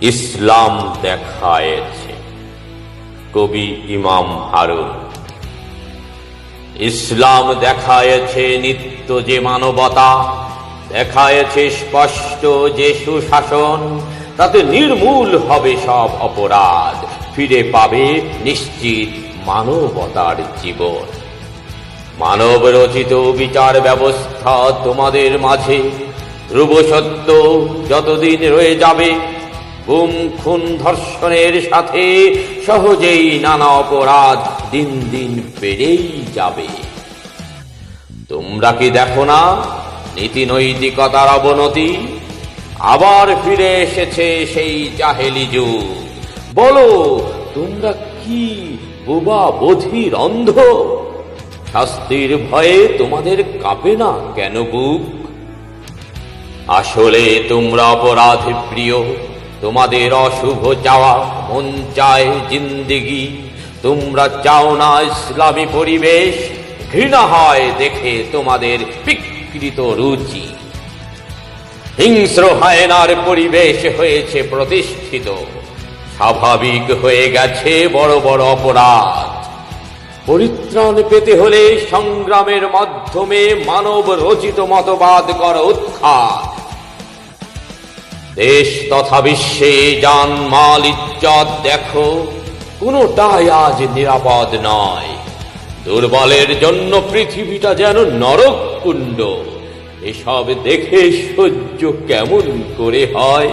ইসলাম দেখায়েছে। কবি ইমাম হারুন, ইসলাম দেখায়েছে নিত্য যে মানবতা, দেখায়েছে স্পষ্ট যে সুশাসন, তাতে নির্মূল হবে সব অপরাধ, ফিরে পাবে নিশ্চিত মানবতার জীবন। মানব রচিত বিচার ব্যবস্থা তোমাদের মাঝে ধ্রুব সত্য যতদিন রয়ে যাবে গুম খুন ধর্ষণের সাথে সহজেই নানা অপরাধ দিন দিন বেড়েই যাবে। তোমরা কি দেখো না, নীতি নৈতিকতার অবনতি? আবার ফিরে এসেছে সেই জাহেলি যুগ। বলো, তোমরা কি বোবা বধির অন্ধ? শাস্তির ভয়ে তোমাদের কাঁপে না কেন বুক? আসলে তোমরা অপরাধ প্রিয়। তোমাদের অশুভ চাওয়া মন চায় জিন্দিগি। তোমরা চাও না ইসলামী পরিবেশ, ঘৃণা হয় দেখে তোমাদের বিকৃত রুচি। হিংস্র হায়নার পরিবেশ হয়েছে প্রতিষ্ঠিত, স্বাভাবিক হয়ে গেছে বড় বড় অপরাধ। পরিত্রাণ পেতে হলে সংগ্রামের মাধ্যমে মানব রচিত মতবাদ কর উৎখাত। দেশ তথা বিশ্বে যান মাল ইজ্জত দেখো। কোনোটাই আজ নিরাপদ নয়। দুর্বলের জন্য পৃথিবীটা যেন নরক কুণ্ড এসব দেখে সহ্য কেমন করে হয়?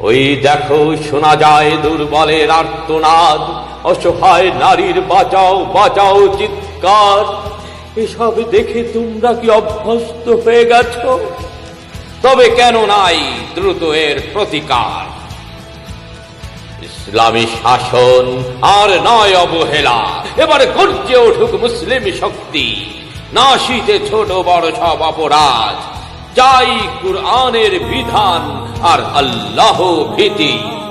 ওই দেখো, শোনা যায় দুর্বলের আর্তনাদ। অসহায় নারীর বাঁচাও বাঁচাও চিৎকার। এসব দেখে তোমরা কি অভ্যস্ত হয়ে গেছো? তবে কেন নাই দ্রুত এর প্রতিকার? ইসলামী শাসন আর নয় অবহেলা। এবারে গর্জে উঠুক মুসলিম শক্তি। নাশিতে ছোট বড় সব অপরাধ। যাই কুরআনের বিধান আর আল্লাহ ভীতি।